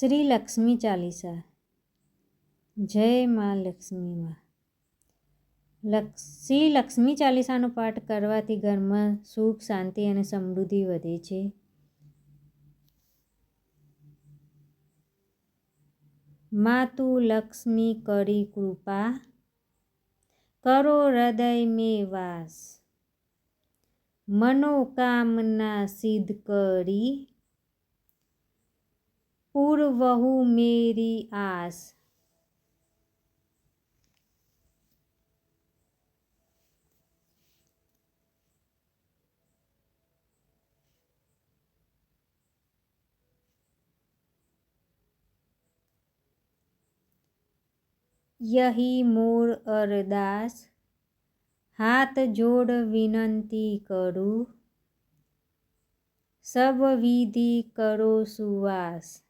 શ્રી લક્ષ્મી ચાલીસા. જય મા લક્ષ્મીમાં લક્ષ શ્રી લક્ષ્મી ચાલીસાનો પાઠ કરવાથી ઘરમાં સુખ, શાંતિ અને સમૃદ્ધિ વધે છે. માતુ લક્ષ્મી કરી કૃપા કરો હૃદય મેં વાસ. મનોકામના સિદ્ધ કરી पूर्वहु मेरी आस। यही मोर अरदास। हाथ जोड़ विनती करूँ। सब विधि करो सुवास।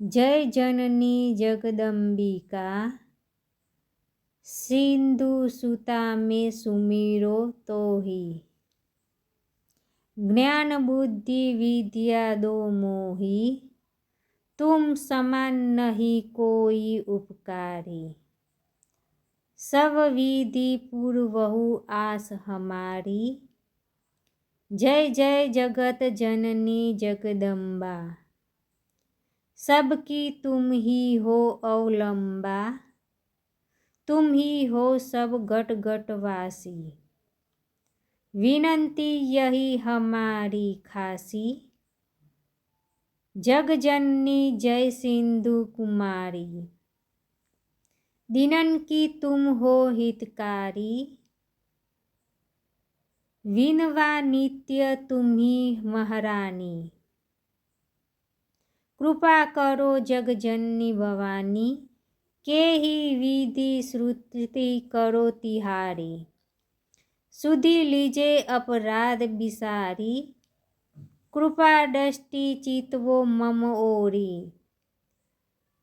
जय जननी जगदम्बिका सिंधु सुता में सुमीरो तो ही ज्ञान बुद्धि विद्या दो मोही तुम समान नहीं कोई उपकारी सब विधि पूर्वहु आस हमारी जय जय जगत जननी जगदम्बा सबकी तुम ही हो अवलंबा, तुम ही हो सब गट गट गटवासी विनंती यही हमारी खासी। जगजननी जय सिंधु कुमारी। दिनन की तुम हो हितकारी। विनवा नित्य तुम्ही महारानी। કૃપા કરો જગજનની ભવાની કે હિ વિધિ શ્રુતિ કરો તિહારી. સુધી લીજે અપરાધ બિસારી, કૃપા દ્રષ્ટિ ચિતવો મમ ઓરી.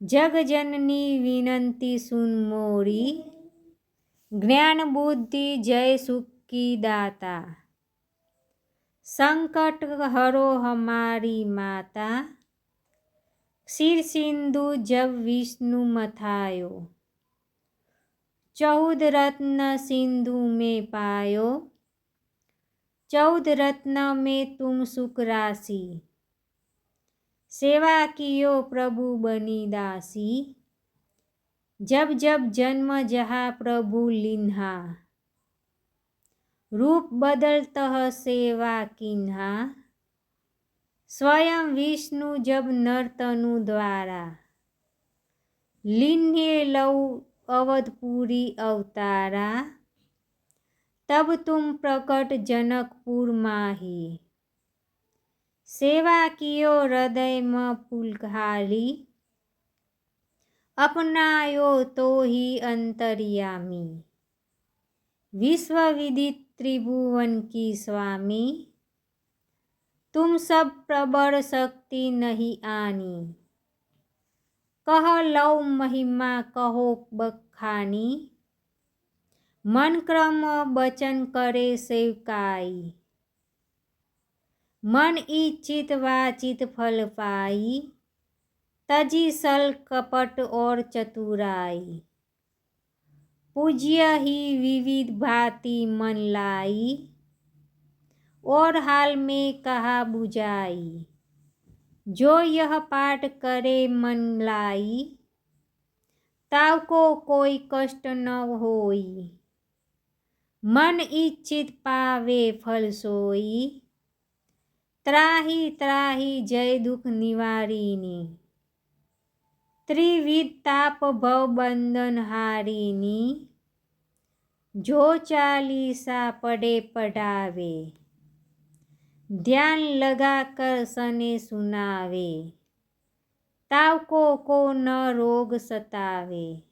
જગજનની વિનંતી સુન મોરી, જ્ઞાન બુદ્ધિ જય સુખી દાતા. સંકટ હરો હમારી માતા શિરસિંધુ જવ વિષ્ણુ મથાયો. ચૌદ રત્ન સિંધુ મેં પાયો. ચૌદ રત્ન મેં તુમ સુખ રાશી. સેવા કિયો પ્રભુ બની દાસી. જબ જબ જન્મ જહા પ્રભુ લિન્હા. રૂપ બદલતઃ સેવા કિન્હા. સ્વયં વિષ્ણુ જબ નર્તનુ દ્વારા. લીને લઉ અવધપુરી અવતારા. તબ તુમ પ્રકટ જનકપુર માહી. સેવા કિયો હૃદયમાં પુલકારી અપનાયો તો હિ અંતર્યામી. વિશ્વવિદિત ત્રિભુવન કી સ્વામી. तुम सब प्रबल शक्ति नहीं आनी। कह लव महिमा, कहो बखानी। मन क्रम वचन करे सेवकाई। मन इच्छित वाचित फल पाई। तजी सल कपट और चतुराई। पूज्य ही विविध भांति मन लाई। और हाल में कहा बुझाई जो यह पाठ करे मन लाई ताव को कोई कष्ट न होई मन इच्छित पावे फल सोई त्राही त्राही जय दुख निवारिणी त्रिविध ताप भव बंधन हारिणी जो चालीसा पढ़े ધ્યાન લગા કર સને સુનાવે. તાવ કો કો ન રોગ સતાવે.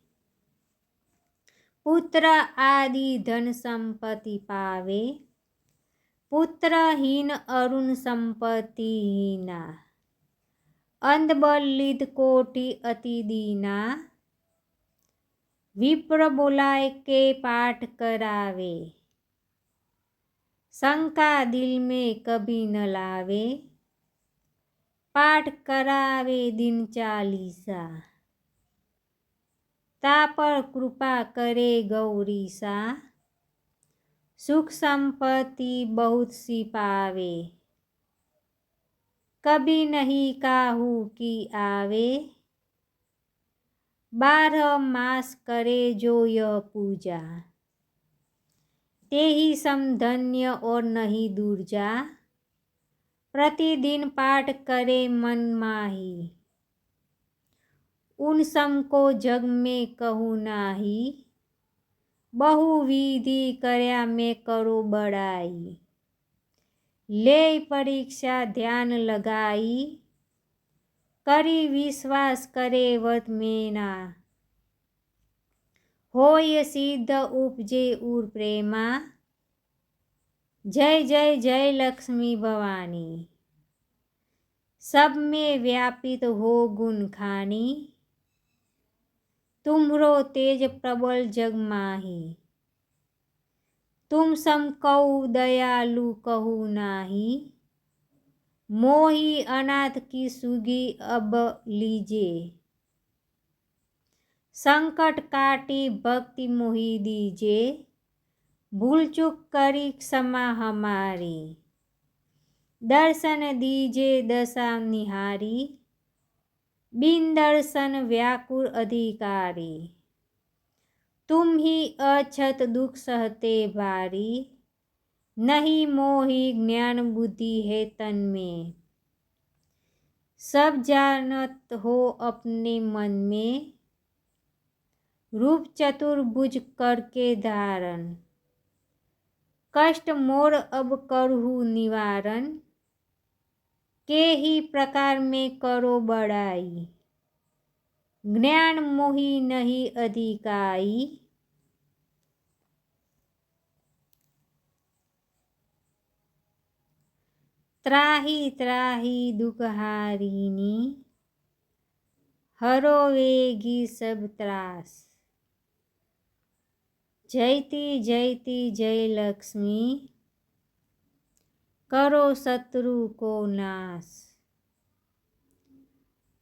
પુત્ર આદિ ધન સંપત્તિ પાવે. પુત્રહીન અરુણ સંપત્તિહીના અંધબલિત કોટી અતિદીના વિપ્ર બોલાય કે પાઠ કરાવે. શંકા દિલ મેં કભી ન લાવે, પાઠ કરાવે દિન ચાલીસા, તા પર કૃપા કરે ગૌરીસા, સુખ સંપત્તિ બહુત સી પાવે, કભી નહીં કાહુ કી આવે, બારહ માસ કરે જો ય પૂજા. ते ही समधन्य और नहीं दुर्जा प्रतिदिन पाठ करे मन माही। उन सम को जग में कहू नाही। बहुविधि करया में करो बड़ाई। ले परीक्षा ध्यान लगाई। करी विश्वास करे वत में ना હોય સિદ્ધ ઉપજે ઉર પ્રેમા જય જય જય લક્ષ્મી ભવાની सब में व्यापित हो गुण खानी तुमरो तेज प्रबल जग माही तुम सम कहू दयालु कहू नाही मोही अनाथ की सुगी अब लीजे संकट काटी भक्ति मोही दीजे भूल चुक करी क्षमा हमारी दर्शन दीजे दशा निहारी बिन दर्शन व्याकुर अधिकारी तुम ही अछत दुख सहते भारी नहीं मोही ज्ञान बुद्धि है तन में सब जानत हो अपने मन में रूप चतुर्भुज करके धारण कष्ट मोर अब करहु निवारण के ही प्रकार में करो बड़ाई ज्ञान मोही नहीं अधिकाई ત્રાહી ત્રાહી દુઃખહારીની હરો વેગી સબ ત્રાસ જયતી જયતી, જય લક્ષ્મી. કરો શત્રુ કો નાશ.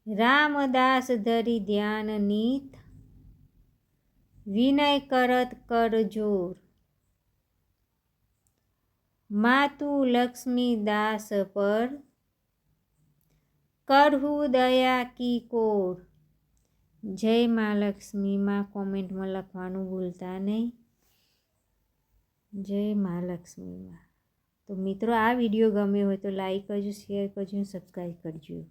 રામદાસ ધરી ધ્યાન નીત. વિનય કરત કરજોર માતુ લક્ષ્મી દાસ પર. કરહુ દયા કી કોર. જય મા લક્ષ્મીમાં કોમેન્ટમાં લખવાનું ભૂલતા નહીં. જય મા લક્ષ્મીમાં તો મિત્રો, આ વીડિયો ગમ્યો હોય તો લાઈક કરજો, શેર કરજો સબસ્ક્રાઈબ કરજો.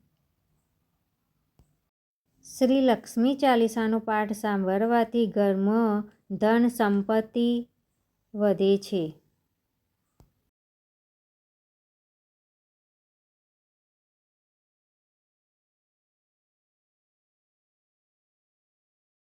શ્રી લક્ષ્મી ચાલીસાનો પાઠ સાંભળવાથી ઘરમાં ધન સંપત્તિ વધે છે.